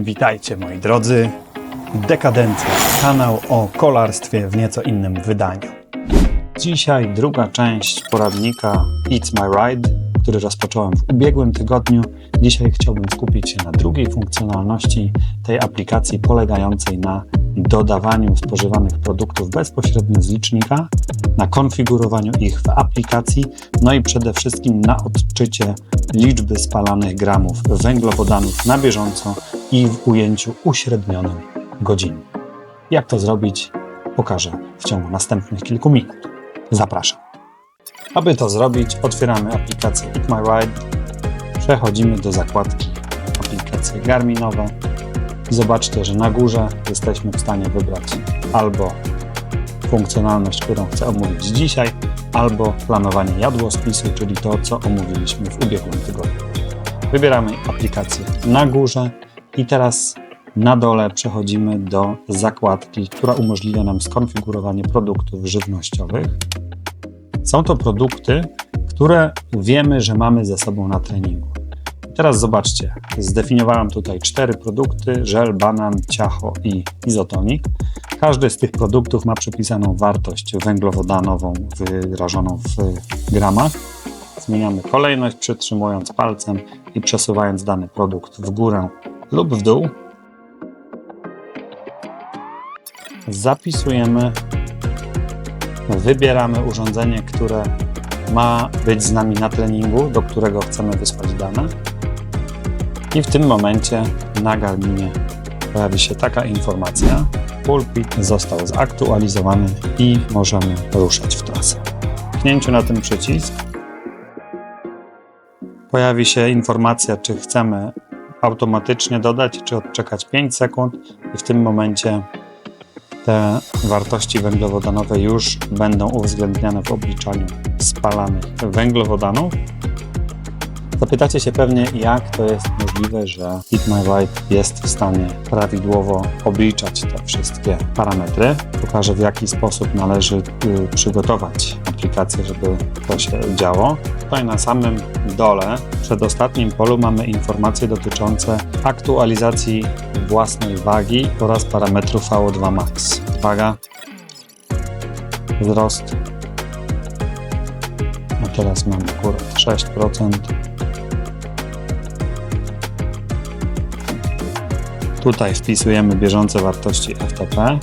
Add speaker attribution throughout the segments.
Speaker 1: Witajcie moi drodzy. Dekadencja. Kanał o kolarstwie w nieco innym wydaniu. Dzisiaj druga część poradnika It's My Ride, który rozpocząłem w ubiegłym tygodniu. Dzisiaj chciałbym skupić się na drugiej funkcjonalności tej aplikacji polegającej na dodawaniu spożywanych produktów bezpośrednio z licznika, na konfigurowaniu ich w aplikacji, no i przede wszystkim na odczycie liczby spalanych gramów węglowodanów na bieżąco i w ujęciu uśrednionym godzin. Jak to zrobić, pokażę w ciągu następnych kilku minut. Zapraszam. Aby to zrobić, otwieramy aplikację Eat My Ride, przechodzimy do zakładki aplikacje Garminowe zobaczcie, że na górze jesteśmy w stanie wybrać albo funkcjonalność, którą chcę omówić dzisiaj, albo planowanie jadłospisu, czyli to, co omówiliśmy w ubiegłym tygodniu. Wybieramy aplikację na górze i teraz na dole przechodzimy do zakładki, która umożliwia nam skonfigurowanie produktów żywnościowych. Są to produkty, które wiemy, że mamy ze sobą na treningu. Teraz zobaczcie, zdefiniowałem tutaj cztery produkty: żel, banan, ciacho i izotonik. Każdy z tych produktów ma przypisaną wartość węglowodanową wyrażoną w gramach. Zmieniamy kolejność, przytrzymując palcem i przesuwając dany produkt w górę lub w dół. Zapisujemy, wybieramy urządzenie, które ma być z nami na treningu, do którego chcemy wysłać dane. I w tym momencie na Garminie pojawi się taka informacja. Pulpit został zaktualizowany i możemy ruszać w trasę. Kliknięciu na ten przycisk pojawi się informacja, czy chcemy automatycznie dodać, czy odczekać 5 sekund i w tym momencie te wartości węglowodanowe już będą uwzględniane w obliczaniu spalanych węglowodanów. Zapytacie się pewnie, jak to jest możliwe, że Eat My jest w stanie prawidłowo obliczać te wszystkie parametry. Pokażę, w jaki sposób należy y, przygotować aplikację, żeby to się działo. Tutaj na samym dole, przed ostatnim polu, mamy informacje dotyczące aktualizacji własnej wagi oraz parametru VO2 max. Waga, wzrost. A teraz mamy akurat 6%. Tutaj wpisujemy bieżące wartości FTP.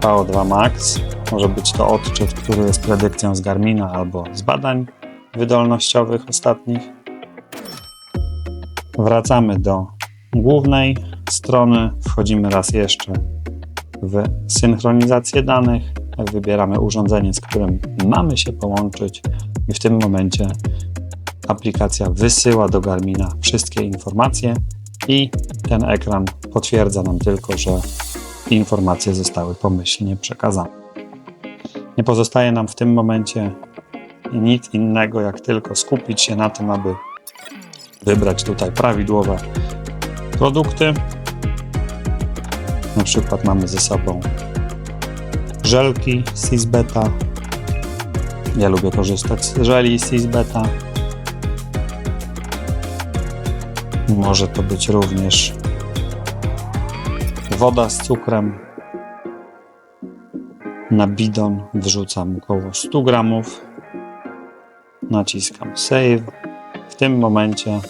Speaker 1: VO2 max. Może być to odczyt, który jest predykcją z Garmina albo z badań wydolnościowych ostatnich. Wracamy do głównej strony. Wchodzimy raz jeszcze w synchronizację danych. Wybieramy urządzenie, z którym mamy się połączyć i w tym momencie aplikacja wysyła do Garmina wszystkie informacje i ten ekran potwierdza nam tylko, że informacje zostały pomyślnie przekazane. Nie pozostaje nam w tym momencie nic innego, jak tylko skupić się na tym, aby wybrać tutaj prawidłowe produkty. Na przykład mamy ze sobą żelki Sisbeta. Ja lubię korzystać z żeli Sisbeta. Może to być również woda z cukrem. Na bidon wrzucam około 100 gramów. Naciskam Save. W tym momencie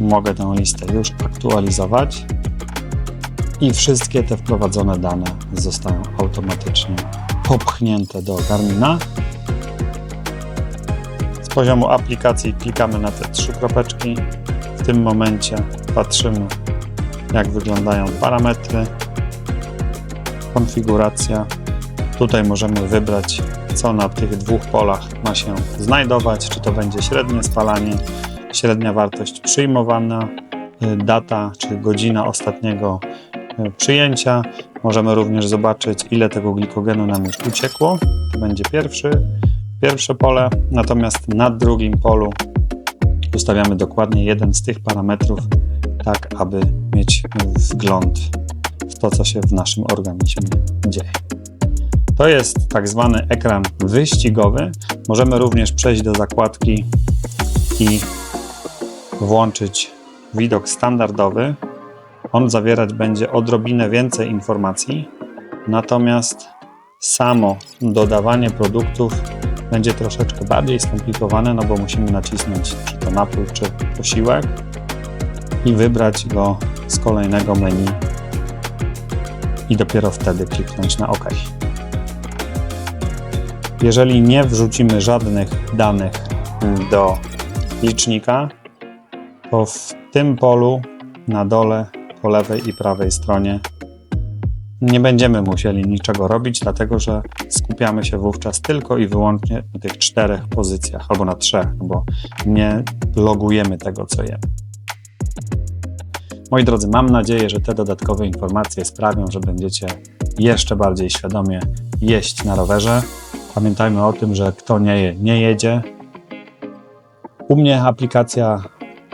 Speaker 1: mogę tę listę już aktualizować i wszystkie te wprowadzone dane zostają automatycznie popchnięte do Garmina. Poziomu aplikacji klikamy na te trzy kropeczki. W tym momencie patrzymy, jak wyglądają parametry, konfiguracja. Tutaj możemy wybrać, co na tych dwóch polach ma się znajdować, czy to będzie średnie spalanie, średnia wartość przyjmowana, data czy godzina ostatniego przyjęcia. Możemy również zobaczyć, ile tego glikogenu nam już uciekło. To będzie pierwszy, pierwsze pole, natomiast na drugim polu ustawiamy dokładnie jeden z tych parametrów, tak aby mieć wgląd w to, co się w naszym organizmie dzieje. To jest tak zwany ekran wyścigowy. Możemy również przejść do zakładki i włączyć widok standardowy, on zawierać będzie odrobinę więcej informacji, natomiast samo dodawanie produktów będzie troszeczkę bardziej skomplikowane, no bo musimy nacisnąć czy to napój, czy posiłek i wybrać go z kolejnego menu i dopiero wtedy kliknąć na OK. Jeżeli nie wrzucimy żadnych danych do licznika, to w tym polu na dole po lewej i prawej stronie nie będziemy musieli niczego robić, dlatego że skupiamy się wówczas tylko i wyłącznie na tych czterech pozycjach, albo na trzech, bo nie logujemy tego, co jemy. Moi drodzy, mam nadzieję, że te dodatkowe informacje sprawią, że będziecie jeszcze bardziej świadomie jeść na rowerze. Pamiętajmy o tym, że kto nie je, nie jedzie. U mnie aplikacja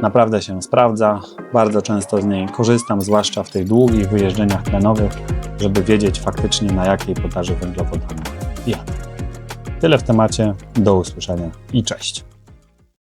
Speaker 1: naprawdę się sprawdza. Bardzo często z niej korzystam, zwłaszcza w tych długich wyjeżdżeniach tlenowych, żeby wiedzieć faktycznie na jakiej podaży węglowodanów jadę. Tyle w temacie. Do usłyszenia i cześć.